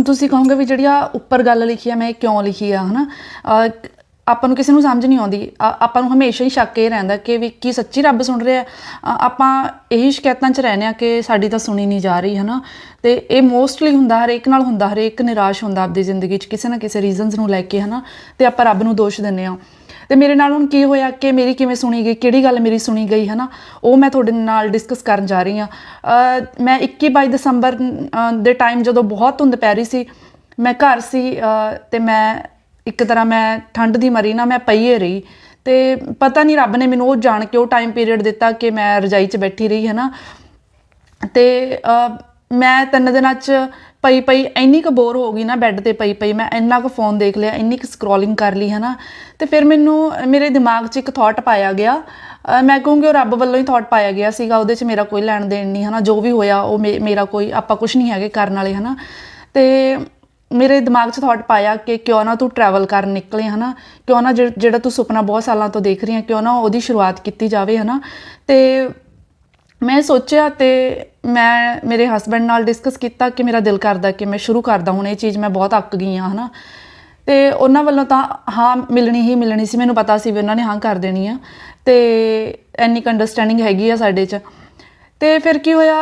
ਹੁਣ ਤੁਸੀਂ ਕਹੋਗੇ ਵੀ ਜਿਹੜੀ ਆ ਉੱਪਰ ਗੱਲ ਲਿਖੀ ਆ, ਮੈਂ ਇਹ ਕਿਉਂ ਲਿਖੀ ਆ, ਹਨਾ? ਆਪਾਂ ਨੂੰ ਕਿਸੇ ਨੂੰ ਸਮਝ ਨਹੀਂ ਆਉਂਦੀ। ਆਪਾਂ ਨੂੰ ਹਮੇਸ਼ਾ ਹੀ ਸ਼ੱਕ ਇਹ ਰਹਿੰਦਾ ਕਿ ਵੀ ਕੀ ਸੱਚੀ ਰੱਬ ਸੁਣ ਰਿਹਾ। ਹੈ? ਆਪਾਂ ਇਹੀ ਸ਼ਿਕਾਇਤਾਂ 'ਚ ਰਹਿੰਦੇ ਆ ਕਿ ਸਾਡੀ ਤਾਂ ਸੁਣੀ ਨਹੀਂ ਜਾ ਰਹੀ, ਹਨਾ? ਤੇ ਇਹ ਮੋਸਟਲੀ ਹੁੰਦਾ, ਹਰੇਕ ਨਾਲ ਹੁੰਦਾ, ਹਰੇਕ ਨਿਰਾਸ਼ ਹੁੰਦਾ ਆਪਦੀ ਜ਼ਿੰਦਗੀ 'ਚ, ਕਿਸੇ ਨਾ ਕਿਸੇ ਰੀਜ਼ਨਸ ਨੂੰ ਲੈ ਕੇ, ਹਨਾ? ਤੇ ਆਪਾਂ ਰੱਬ ਨੂੰ ਦੋਸ਼ ਦਿੰਦੇ ਆ। ਤੇ ਮੇਰੇ ਨਾਲ ਹੁਣ ਕੀ ਹੋਇਆ ਕਿ ਮੇਰੀ ਕਿਵੇਂ ਸੁਣੀ ਗਈ ਕਿਹੜੀ ਗੱਲ ਮੇਰੀ ਸੁਣੀ ਗਈ ਹੈ ਨਾ ਉਹ ਮੈਂ ਤੁਹਾਡੇ ਨਾਲ ਡਿਸਕਸ ਕਰਨ ਜਾ ਰਹੀ ਹਾਂ। ਮੈਂ 21 22 ਦਸੰਬਰ ਦੇ ਟਾਈਮ ਜਦੋਂ ਬਹੁਤ ਧੁੰਦ ਪੈ ਰਹੀ ਸੀ ਮੈਂ ਘਰ ਸੀ ਅ, ਤੇ ਮੈਂ ਇੱਕ ਤਰ੍ਹਾਂ ਮੈਂ ਠੰਡ ਦੀ ਮਰੀ ਨਾ ਮੈਂ ਪਈਏ ਰਹੀ। ਤੇ ਪਤਾ ਨਹੀਂ ਰੱਬ ਨੇ ਮੈਨੂੰ ਉਹ ਜਾਣ ਕੇ ਉਹ ਟਾਈਮ ਪੀਰੀਅਡ ਦਿੱਤਾ ਕਿ ਮੈਂ ਰਜਾਈ 'ਚ ਬੈਠੀ ਰਹੀ ਹੈ ਨਾ ਤੇ ਮੈਂ ਤਿੰਨ ਦਿਨਾਂ 'ਚ ਪਈ ਪਈ ਇੰਨੀ ਕੁ ਬੋਰ ਹੋ ਗਈ ਨਾ ਬੈੱਡ ਤੇ ਪਈ ਪਈ, ਮੈਂ ਇੰਨਾ ਕੁ ਫੋਨ ਦੇਖ ਲਿਆ, ਇੰਨੀ ਕੁ ਸਕਰੋਲਿੰਗ ਕਰ ਲਈ ਹੈ ਨਾ ਤੇ ਫਿਰ ਮੈਨੂੰ, ਮੇਰੇ ਦਿਮਾਗ 'ਚ ਇੱਕ ਥਾਟ ਪਾਇਆ ਗਿਆ। ਮੈਂ ਕਹੂੰਗੀ ਉਹ ਰੱਬ ਵੱਲੋਂ ਹੀ ਥਾਟ ਪਾਇਆ ਗਿਆ ਸੀਗਾ, ਉਹਦੇ 'ਚ ਮੇਰਾ ਕੋਈ ਲੈਣ ਦੇਣ ਨਹੀਂ ਹੈ ਨਾ ਜੋ ਵੀ ਹੋਇਆ, ਉਹ ਮੇ- ਮੇਰਾ ਕੋਈ, ਆਪਾਂ ਕੁਝ ਨਹੀਂ ਹੈਗੇ ਕਰਨ ਵਾਲੇ ਹੈ ਨਾ ਤੇ ਮੇਰੇ ਦਿਮਾਗ 'ਚ ਥਾਟ ਪਾਇਆ ਕਿ ਕਿਉਂ ਨਾ ਤੂੰ ਟਰੈਵਲ ਕਰਨ ਨਿਕਲੇ, ਹਨਾ। ਕਿਉਂ ਨਾ ਜਿਹ- ਜਿਹੜਾ ਤੂੰ ਸੁਪਨਾ ਬਹੁਤ ਸਾਲਾਂ ਤੋਂ ਦੇਖ ਰਹੀ ਹੈ ਕਿਉਂ ਨਾ ਉਹਦੀ ਸ਼ੁਰੂਆਤ ਕੀਤੀ ਜਾਵੇ, ਹਨਾ। ਤੇ ਮੈਂ ਸੋਚਿਆ ਤੇ ਮੈਂ ਮੇਰੇ ਹਸਬੰਡ ਨਾਲ ਡਿਸਕਸ ਕੀਤਾ ਕਿ ਮੇਰਾ ਦਿਲ ਕਰਦਾ ਕਿ ਮੈਂ ਸ਼ੁਰੂ ਕਰਦਾ ਹੁਣ ਇਹ ਚੀਜ਼, ਮੈਂ ਬਹੁਤ ਅੱਕ ਗਈ ਹਾਂ, ਹਨਾ। ਤੇ ਉਹਨਾਂ ਵੱਲੋਂ ਤਾਂ ਹਾਂ, ਮਿਲਣੀ ਹੀ ਮਿਲਣੀ ਸੀ, ਮੈਨੂੰ ਪਤਾ ਸੀ ਵੀ ਉਹਨਾਂ ਨੇ ਹਾਂ ਕਰ ਦੇਣੀ ਆ। ਤੇ ਇੰਨੀ ਅੰਡਰਸਟੈਂਡਿੰਗ ਹੈਗੀ ਆ ਸਾਡੇ 'ਚ। ਤੇ ਫਿਰ ਕੀ ਹੋਇਆ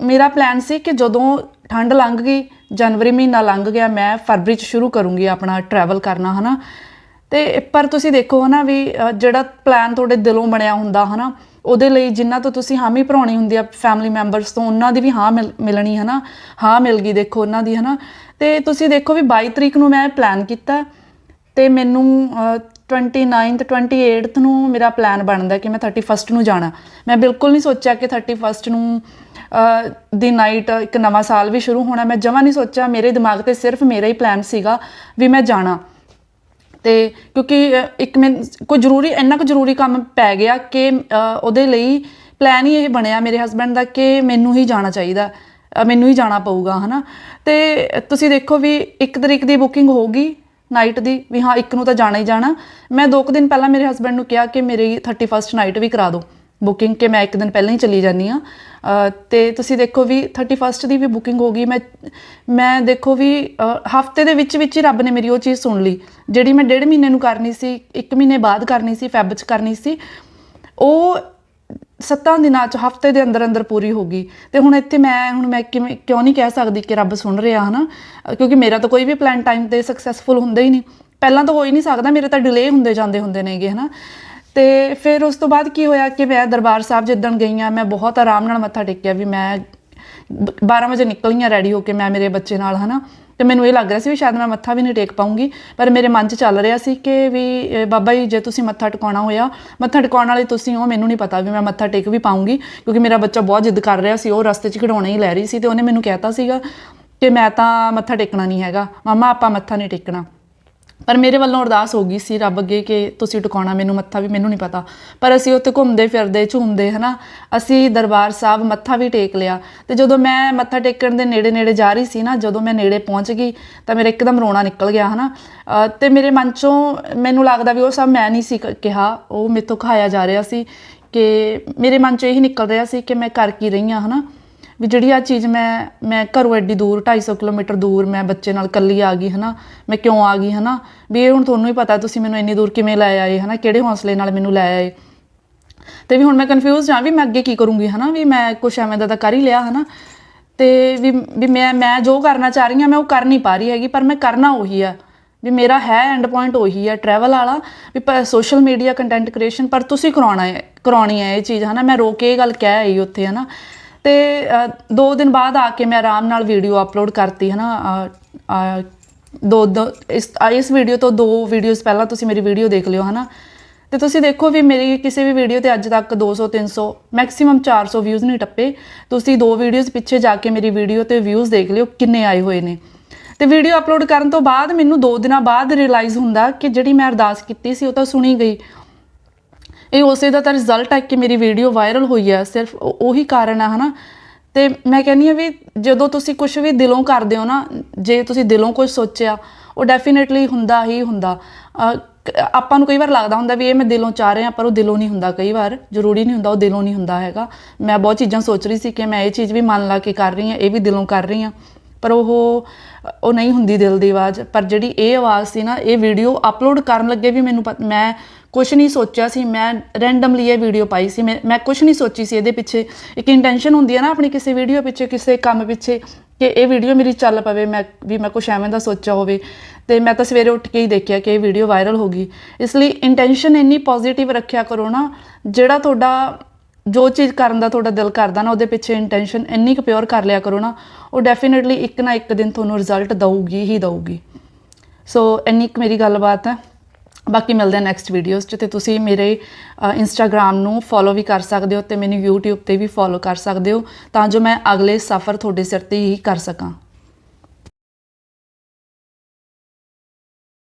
ਮੇਰਾ ਪਲਾਨ ਸੀ ਕਿ ਜਦੋਂ ਠੰਡ ਲੰਘ ਗਈ, ਜਨਵਰੀ ਮਹੀਨਾ ਲੰਘ ਗਿਆ, ਮੈਂ ਫਰਵਰੀ 'ਚ ਸ਼ੁਰੂ ਕਰੂੰਗੀ ਆਪਣਾ ਟਰੈਵਲ ਕਰਨਾ, ਹਨਾ। ਤੇ ਪਰ ਤੁਸੀਂ ਦੇਖੋ ਹਨਾ ਵੀ ਜਿਹੜਾ ਪਲਾਨ ਤੁਹਾਡੇ ਦਿਲੋਂ ਬਣਿਆ ਹੁੰਦਾ, ਹਨਾ ਉਹਦੇ ਲਈ ਜਿੰਨਾ ਤੋਂ ਤੁਸੀਂ ਹਾਮੀ ਭਰਾਉਣੀ ਹੁੰਦੀ ਆ ਫੈਮਿਲੀ ਮੈਂਬਰਸ ਤੋਂ ਉਹਨਾਂ ਦੀ ਵੀ ਹਾਂ ਮਿਲ- ਮਿਲਣੀ ਹੈ ਨਾ ਹਾਂ ਮਿਲ ਗਈ ਦੇਖੋ ਉਹਨਾਂ ਦੀ ਹੈ ਨਾ ਤੇ ਤੁਸੀਂ ਦੇਖੋ ਵੀ 22 ਤਰੀਕ ਨੂੰ ਮੈਂ ਪਲਾਨ ਕੀਤਾ ਤੇ ਮੈਨੂੰ ਅ, 29th 28th ਨੂੰ ਮੇਰਾ ਪਲਾਨ ਬਣਦਾ ਕਿ ਮੈਂ 31st ਨੂੰ ਜਾਣਾ। ਮੈਂ ਬਿਲਕੁਲ ਨਹੀਂ ਸੋਚਿਆ ਕਿ 31st ਨੂੰ ਅ, ਦੀ ਨਾਈਟ ਇੱਕ ਨਵਾਂ ਸਾਲ ਵੀ ਸ਼ੁਰੂ ਹੋਣਾ। ਮੈਂ ਜਮਾਂ ਨਹੀਂ ਸੋਚਿਆ। ਮੇਰੇ ਦਿਮਾਗ ਤੇ ਸਿਰਫ ਮੇਰਾ ਹੀ ਪਲਾਨ ਸੀਗਾ ਵੀ ਮੈਂ ਜਾਣਾ। ਤੇ ਕਿਉਂਕਿ ਇੱਕ ਮੈਂ, ਕੋਈ ਜ਼ਰੂਰੀ, ਇੰਨਾ ਕੁ ਜ਼ਰੂਰੀ ਕੰਮ ਪੈ ਗਿਆ ਕਿ ਉਹਦੇ ਲਈ ਪਲਾਨ ਹੀ ਇਹ ਬਣਿਆ ਮੇਰੇ ਹਸਬੰਡ ਦਾ ਕਿ ਮੈਨੂੰ ਹੀ ਜਾਣਾ ਚਾਹੀਦਾ ਮੈਨੂੰ ਹੀ ਜਾਣਾ ਪਊਗਾ, ਹਨਾ? ਤੇ ਤੁਸੀਂ ਦੇਖੋ ਵੀ ਇੱਕ ਤਰੀਕ ਦੀ ਬੁਕਿੰਗ ਹੋ ਗਈ ਨਾਈਟ ਦੀ, ਵੀ ਹਾਂ, ਇੱਕ ਨੂੰ ਤਾਂ ਜਾਣਾ ਹੀ ਜਾਣਾ। ਮੈਂ ਦੋ ਕੁ ਦਿਨ ਪਹਿਲਾਂ ਮੇਰੇ ਹਸਬੰਡ ਨੂੰ ਕਿਹਾ ਕਿ ਮੇਰੀ 31st ਨਾਈਟ ਵੀ ਕਰਾ ਦਿਓ। ਬੁਕਿੰਗ ਕਿ ਮੈਂ ਇੱਕ ਦਿਨ ਪਹਿਲਾਂ ਹੀ ਚਲੀ ਜਾਨੀ ਆ ਤੇ ਤੁਸੀਂ ਦੇਖੋ ਵੀ 31st ਦੀ ਵੀ ਬੁਕਿੰਗ ਹੋ ਗਈ। ਮੈਂ ਮੈਂ ਦੇਖੋ ਵੀ ਹਫ਼ਤੇ ਦੇ ਵਿੱਚ ਵਿੱਚ ਹੀ ਰੱਬ ਨੇ ਮੇਰੀ ਉਹ ਚੀਜ਼ ਸੁਣ ਲਈ ਜਿਹੜੀ ਮੈਂ ਡੇਢ ਮਹੀਨੇ ਨੂੰ ਕਰਨੀ ਸੀ ਇੱਕ ਮਹੀਨੇ ਬਾਅਦ ਕਰਨੀ ਸੀ ਫੈਬ 'ਚ ਕਰਨੀ ਸੀ ਉਹ ਸੱਤਾਂ ਦਿਨਾਂ 'ਚ ਹਫ਼ਤੇ ਦੇ ਅੰਦਰ ਅੰਦਰ ਪੂਰੀ ਹੋ ਗਈ। ਤੇ ਹੁਣ ਇੱਥੇ ਮੈਂ ਹੁਣ ਮੈਂ ਕਿਵੇਂ ਕਿਉਂ ਨਹੀਂ ਕਹਿ ਸਕਦੀ ਕਿ ਰੱਬ ਸੁਣ ਰਿਹਾ ਹਨਾ? ਅ, ਕਿਉਂਕਿ ਮੇਰਾ ਤਾਂ ਕੋਈ ਵੀ ਪਲਾਨ ਟਾਈਮ ਤੇ ਸਕਸੈਸਫੁਲ ਹੁੰਦਾ ਹੀ ਨਹੀਂ। ਪਹਿਲਾਂ ਤਾਂ ਹੋ ਹੀ ਨਹੀਂ ਸਕਦਾ ਮੇਰੇ ਤਾਂ ਡਿਲੇ ਹੁੰਦੇ ਜਾਂਦੇ ਹੁੰਦੇ ਨੇਗੇ ਹਨਾ? ਤੇ ਫਿਰ ਉਸ ਤੋਂ ਬਾਅਦ ਕੀ ਹੋਇਆ ਕਿ ਮੈਂ ਦਰਬਾਰ ਸਾਹਿਬ ਜਿੱਦਣ ਗਈ ਆ ਮੈਂ ਬਹੁਤ ਆਰਾਮ ਨਾਲ ਮੱਥਾ ਟੇਕਿਆ ਵੀ ਮੈਂ ਬ- 12 ਵਜੇ ਨਿਕਲੀਆਂ ਰੈਡੀ ਹੋ ਕੇ ਮੈਂ ਮੇਰੇ ਬੱਚੇ ਨਾਲ, ਹਨਾ? ਤੇ ਮੈਨੂੰ ਇਹ ਲੱਗ ਰਿਹਾ ਸੀ ਵੀ ਸ਼ਾਇਦ ਮੈਂ ਮੱਥਾ ਵੀ ਨਹੀਂ ਟੇਕ ਪਾਉਂਗੀ, ਪਰ ਮੇਰੇ ਮਨ 'ਚ ਚੱਲ ਰਿਹਾ ਸੀ ਕਿ ਵੀ ਬਾਬਾ ਜੀ, ਜੇ ਤੁਸੀਂ ਮੱਥਾ ਟਿਕਾਉਣਾ ਹੋਇਆ, ਮੱਥਾ ਟਿਕਾਉਣ ਵਾਲੇ ਤੁਸੀਂ ਹੋ, ਮੈਨੂੰ ਨਹੀਂ ਪਤਾ ਵੀ ਮੈਂ ਮੱਥਾ ਟੇਕ ਵੀ ਪਾਉਂਗੀ, ਕਿਉਂਕਿ ਮੇਰਾ ਬੱਚਾ ਬਹੁਤ ਜਿੱਦ ਕਰ ਰਿਹਾ ਸੀ, ਉਹ ਰਸਤੇ 'ਚ ਖਿਡੌਣੇ ਹੀ ਲੈ ਰਹੀ ਸੀ ਤੇ ਉਹਨੇ ਮੈਨੂੰ ਕਹਿਤਾ ਸੀਗਾ ਕਿ ਮੈਂ ਤਾਂ ਮੱਥਾ ਟੇਕਣਾ ਨਹੀਂ ਹੈਗਾ, ਮਮਾ, ਆਪਾਂ ਮੱਥਾ ਨਹੀਂ ਟੇਕਣਾ। ਪਰ ਮੇਰੇ ਵੱਲੋਂ ਅਰਦਾਸ ਹੋ ਗਈ ਸੀ ਰੱਬ ਅੱਗੇ ਕਿ ਤੁਸੀਂ ਟਿਕਾਉਣਾ ਮੈਨੂੰ ਮੱਥਾ ਵੀ ਮੈਨੂੰ ਨਹੀਂ ਪਤਾ। ਪਰ ਅਸੀਂ ਉੱਥੇ ਘੁੰਮਦੇ ਫਿਰਦੇ ਝੂਮਦੇ ਹਨਾ? ਅਸੀਂ ਦਰਬਾਰ ਸਾਹਿਬ ਮੱਥਾ ਵੀ ਟੇਕ ਲਿਆ। ਤੇ ਜਦੋਂ ਮੈਂ ਮੱਥਾ ਟੇਕਣ ਦੇ ਨੇੜੇ ਨੇੜੇ ਜਾ ਰਹੀ ਸੀ ਨਾ ਜਦੋਂ ਮੈਂ ਨੇੜੇ ਪਹੁੰਚ ਗਈ ਤਾਂ ਮੇਰਾ ਇੱਕਦਮ ਰੋਣਾ ਨਿਕਲ ਗਿਆ ਹਨਾ? ਅ, ਤੇ ਮੇਰੇ ਮਨ ਚੋਂ ਮੈਨੂੰ ਲੱਗਦਾ ਵੀ ਉਹ ਸਭ ਮੈਂ ਨਹੀਂ ਸੀ ਕਿਹਾ। ਉਹ ਮੇਰੇ ਖਾਇਆ ਜਾ ਰਿਹਾ ਸੀ ਕਿ ਮੇਰੇ ਮਨ ਚੋਂ ਇਹੀ ਨਿਕਲ ਰਿਹਾ ਸੀ ਕਿ ਮੈਂ ਕਰ ਕੀ ਰਹੀ ਹਾਂ ਹਨਾ? ਵੀ ਜਿਹੜੀ ਆ ਚੀਜ਼ ਮੈਂ ਮੈਂ ਘਰੋਂ ਐਡੀ ਦੂਰ 250 ਕਿਲੋਮੀਟਰ ਦੂਰ ਮੈਂ ਬੱਚੇ ਨਾਲ ਇਕੱਲੀ ਆ ਗਈ, ਹਨਾ, ਮੈਂ ਕਿਉਂ ਆ ਗਈ, ਹਨਾ, ਵੀ ਇਹ ਹੁਣ ਤੁਹਾਨੂੰ ਹੀ ਪਤਾ, ਤੁਸੀਂ ਮੈਨੂੰ ਇੰਨੀ ਦੂਰ ਕਿਵੇਂ ਲੈ ਆਏ, ਹਨਾ, ਕਿਹੜੇ ਹੌਸਲੇ ਨਾਲ ਮੈਨੂੰ ਲੈ ਆਏ। ਤੇ ਵੀ ਹੁਣ ਮੈਂ ਕਨਫਿਊਜ਼ ਹਾਂ ਵੀ ਮੈਂ ਅੱਗੇ ਕੀ ਕਰੂੰਗੀ, ਹਨਾ, ਵੀ ਮੈਂ ਕੁਛ ਐਵੇਂ ਦਾ ਤਾਂ ਕਰ ਹੀ ਲਿਆ, ਹਨਾ। ਤੇ ਵੀ ਵੀ ਮੈਂ ਮੈਂ ਜੋ ਕਰਨਾ ਚਾਹ ਰਹੀ ਹਾਂ, ਮੈਂ ਉਹ ਕਰ ਨਹੀਂ ਪਾ ਰਹੀ ਹੈਗੀ, ਪਰ ਮੈਂ ਕਰਨਾ ਉਹੀ ਆ। ਵੀ ਮੇਰਾ ਹੈ ਐਂਡ ਪੁਆਇੰਟ ਉਹੀ ਹੈ ਟਰੈਵਲ ਵਾਲਾ, ਵੀ ਸੋਸ਼ਲ ਮੀਡੀਆ ਕੰਟੈਂਟ ਕ੍ਰੀਏਸ਼ਨ ਪਰ ਤੁਸੀਂ ਕਰਾਉਣਾ ਹੈ, ਕਰਾਉਣੀ ਹੈ ਇਹ ਚੀਜ਼, ਹਨਾ, ਮੈਂ ਰੋਕ ਕੇ ਇਹ ਗੱਲ ਕਹਿ ਆਈ ਉੱਥੇ, ਹਨਾ। ਤੇ ਅ, ਦੋ ਦਿਨ ਬਾਅਦ ਆ ਕੇ ਮੈਂ ਆਰਾਮ ਨਾਲ ਵੀਡੀਓ ਅਪਲੋਡ ਕਰਤੀ ਹਨਾ? ਅ, ਦੋ ਦੋ ਇਸ ਇਸ ਵੀਡੀਓ ਤੋਂ ਦੋ ਵੀਡੀਓਜ਼ ਪਹਿਲਾਂ ਤੁਸੀਂ ਮੇਰੀ ਵੀਡੀਓ ਦੇਖ ਲਿਓ ਹਨਾ? ਤੇ ਤੁਸੀਂ ਦੇਖੋ ਵੀ ਮੇਰੀ ਕਿਸੇ ਵੀ ਵੀਡੀਓ ਤੇ ਅੱਜ ਤੱਕ 200 300 ਮੈਕਸਿਮਮ 400 ਵਿਊਜ਼ ਨਹੀਂ ਟੱਪੇ। ਤੁਸੀਂ ਦੋ ਵੀਡੀਓਜ਼ ਪਿੱਛੇ ਜਾ ਕੇ ਮੇਰੀ ਵੀਡੀਓ ਤੇ ਵਿਊਜ਼ ਦੇਖ ਲਿਓ ਕਿੰਨੇ ਆਏ ਹੋਏ ਨੇ। ਤੇ ਵੀਡੀਓ ਅਪਲੋਡ ਕਰਨ ਤੋਂ ਬਾਅਦ ਮੈਨੂੰ 2 ਦਿਨਾਂ ਬਾਅਦ ਰਿਅਲਾਈਜ਼ ਹੁੰਦਾ ਕਿ ਜਿਹੜੀ ਮੈਂ ਅਰਦਾਸ ਕੀਤੀ ਸੀ ਉਹ ਤਾਂ ਸੁਣੀ ਗਈ। ਇਹ ਉਸੇ ਦਾ ਤਾਂ ਰਿਜ਼ਲਟ ਹੈ ਕਿ ਮੇਰੀ ਵੀਡੀਓ ਵਾਇਰਲ ਹੋਈ ਹੈ ਸਿਰਫ ਉਹੀ ਕਾਰਨ ਹੈ ਹਨਾ? ਤੇ ਮੈਂ ਕਹਿੰਨੀ ਆ ਵੀ ਜਦੋਂ ਤੁਸੀਂ ਕੁਝ ਵੀ ਦਿਲੋਂ ਕਰਦੇ ਹੋ ਨਾ, ਜੇ ਤੁਸੀਂ ਦਿਲੋਂ ਕੁਝ ਸੋਚਿਆ, ਉਹ ਡੈਫੀਨਿਟਲੀ ਹੁੰਦਾ ਹੀ ਹੁੰਦਾ। ਆਪਾਂ ਨੂੰ ਕਈ ਵਾਰ ਲੱਗਦਾ ਹੁੰਦਾ ਵੀ ਇਹ ਮੈਂ ਦਿਲੋਂ ਚਾਹ ਰਿਹਾ, ਪਰ ਉਹ ਦਿਲੋਂ ਨਹੀਂ ਹੁੰਦਾ ਕਈ ਵਾਰ। ਜ਼ਰੂਰੀ ਨਹੀਂ ਹੁੰਦਾ ਉਹ ਦਿਲੋਂ ਨਹੀਂ ਹੁੰਦਾ ਹੈਗਾ। ਮੈਂ ਬਹੁਤ ਚੀਜ਼ਾਂ ਸੋਚ ਰਹੀ ਸੀ ਕਿ ਮੈਂ ਇਹ ਚੀਜ਼ ਵੀ ਮਨ ਲਾ ਕੇ ਕਰ ਰਹੀ ਹਾਂ, ਇਹ ਵੀ ਦਿਲੋਂ ਕਰ ਰਹੀ ਹਾਂ। ਪਰ ਉਹ ਉਹ ਨਹੀਂ ਹੁੰਦੀ ਦਿਲ ਦੀ ਆਵਾਜ਼। ਪਰ ਜਿਹੜੀ ਇਹ ਆਵਾਜ਼ ਸੀ ਨਾ, ਇਹ ਵੀਡੀਓ ਅਪਲੋਡ ਕਰਨ ਲੱਗੇ ਵੀ ਮੈਨੂੰ ਪਤ- ਮੈਂ ਕੁਝ ਨਹੀਂ ਸੋਚਿਆ ਸੀ। ਮੈਂ ਰੈਂਡਮਲੀ ਇਹ ਵੀਡੀਓ ਪਾਈ ਸੀ। ਮੈਂ ਮੈਂ ਕੁਝ ਨਹੀਂ ਸੋਚੀ ਸੀ ਇਹਦੇ ਪਿੱਛੇ। ਇੱਕ ਇੰਟੈਂਸ਼ਨ ਹੁੰਦੀ ਹੈ ਨਾ ਆਪਣੀ ਕਿਸੇ ਵੀਡੀਓ ਪਿੱਛੇ, ਕਿਸੇ ਕੰਮ ਪਿੱਛੇ ਕਿ ਇਹ ਵੀਡੀਓ ਮੇਰੀ ਚੱਲ ਪਵੇ, ਮੈਂ, ਵੀ ਮੈਂ ਕੁਝ ਐਵੇਂ ਦਾ ਸੋਚਿਆ ਹੋਵੇ। ਤੇ ਮੈਂ ਤਾਂ ਸਵੇਰੇ ਉੱਠ ਕੇ ਹੀ ਦੇਖਿਆ ਕਿ ਇਹ ਵੀਡੀਓ ਵਾਇਰਲ ਹੋ ਗਈ। ਇਸ ਲਈ ਇੰਟੈਂਸ਼ਨ ਇੰਨੀ ਪੋਜ਼ਿਟਿਵ ਰੱਖਿਆ ਕਰੋ ਨਾ, ਜਿਹੜਾ ਤੁਹਾਡਾ ਜੋ ਚੀਜ਼ ਕਰਨ ਦਾ ਤੁਹਾਡਾ ਦਿਲ ਕਰਦਾ ਨਾ, ਉਹਦੇ ਪਿੱਛੇ ਇੰਟੈਂਸ਼ਨ ਇੰਨੀ ਕੁ ਪਿਓਰ ਕਰ ਲਿਆ ਕਰੋ ਨਾ, ਉਹ ਡੈਫੀਨਿਟਲੀ ਇੱਕ ਨਾ ਇੱਕ ਦਿਨ ਤੁਹਾਨੂੰ ਰਿਜ਼ਲਟ ਦਊਗੀ, ਹੀ ਦਊਗੀ। ਸੋ ਇੰਨੀ ਕੁ ਮੇਰੀ ਗੱਲਬਾਤ ਹੈ। ਬਾਕੀ ਮਿਲਦੇ ਆ ਨੈਕਸਟ ਵੀਡੀਓਜ਼ 'ਚ ਤੇ ਤੁਸੀਂ ਮੇਰੇ ਇੰਸਟਾਗ੍ਰam ਨੂੰ ਫੋਲੋ ਵੀ ਕਰ ਸਕਦੇ ਹੋ ਤੇ ਮੈਨੂੰ YouTube ਤੇ ਵੀ ਫੋਲੋ ਕਰ ਸਕਦੇ ਹੋ ਤਾਂ ਜੋ ਮੈਂ ਅਗਲੇ ਸਫ਼ਰ ਤੁਹਾਡੇ ਸਿਰ ਤੇ ਹੀ ਕਰ ਸਕਾਂ।